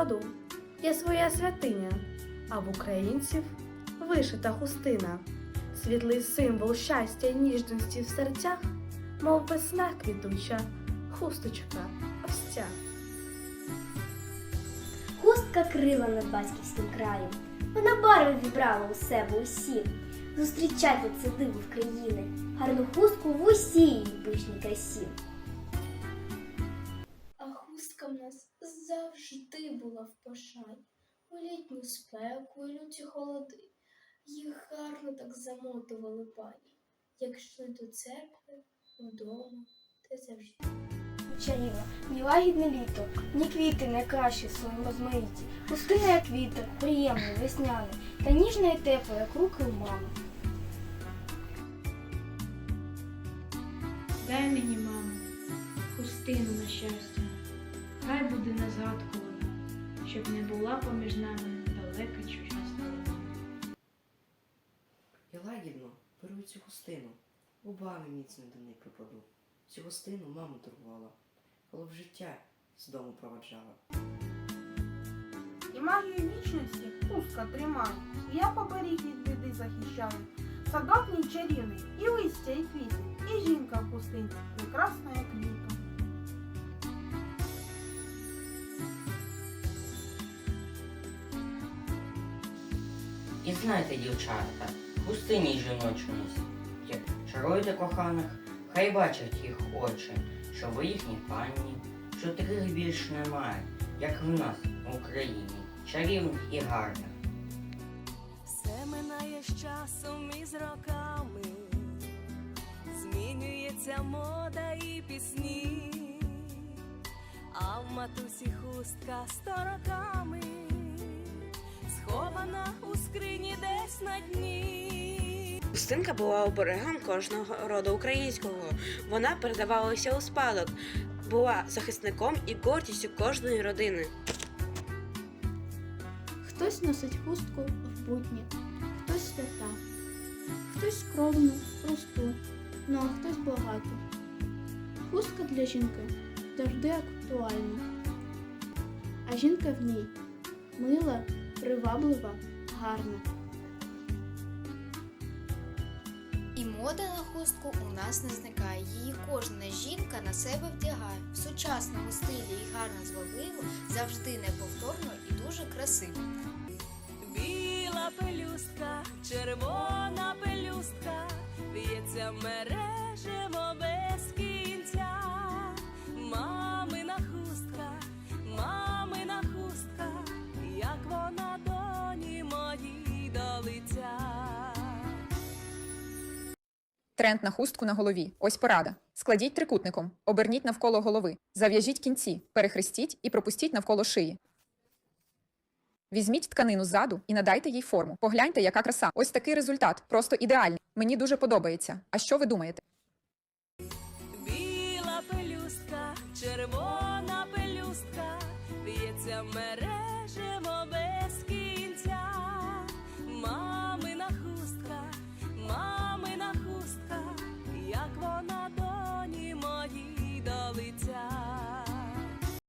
народу є своя святиня, а в українців вишита хустина, світлий символ щастя й ніжності в серцях, мов весна квітуча, хусточка ось. Хустка крила над батьківським краєм. Вона барви вібрала у себе усі. Зустрічайте це диво в країни, гарну хустку в усій її пишній красі. Завжди була в пошані. У літню спеку і люті холоди. Їх гарно так замотували пані, як йшли до церкви, вдома та завжди. Чарівно, ні лагідне літо, ні квіти не кращі в своєму розмаїті. Хустина, як вітер, приємний, весняний, та ніжна і тепла, як руки у мами. Дай мені, мамо, хустину на щастя, хай буде на згадку щоб не була поміж нами далека чужа сторона. Я лагідно беру цю хустину, губами міцно до неї припаду. Цю хустину мама турбувала, коли в життя з дому проваджала. І магію вічності хустка тримає, і я поберіг від біди захищаю. Садок мій чарівний, і листя, і квіти, і жінка в хустинці, прекрасна як літо. І знайте, дівчата, хустині жіночу носіть. Чаруйте коханих, хай бачать їх очі, що ви їхні панні, що таких більш немає, як в нас в Україні, чарівних і гарних. Все минає з часом і з роками, змінюється мода і пісні, а в матусі хустка сто роками, схована на дні. Хустинка була оберегом кожного роду українського. Вона передавалася у спадок, була захисником і гордістю кожної родини. Хтось носить хустку в будні, хтось свята, хтось скромну, просту, ну а хтось багато. Хустка для жінки завжди актуальна. А жінка в ній мила, приваблива, гарна. Мода на хустку у нас не зникає. Її кожна жінка на себе вдягає. В сучасному стилі і гарно звабливо, завжди неповторно і дуже красиво. Біла пелюстка, червона пелюстка, в'ється мережево Тренд на хустку на голові. Ось порада. Складіть трикутником, оберніть навколо голови, зав'яжіть кінці, перехрестіть і пропустіть навколо шиї. Візьміть тканину ззаду і надайте їй форму. Погляньте, яка краса. Ось такий результат. Просто ідеальний. Мені дуже подобається. А що ви думаєте? Біла пелюстка, червона пелюстка, в'ється мережево без кінця.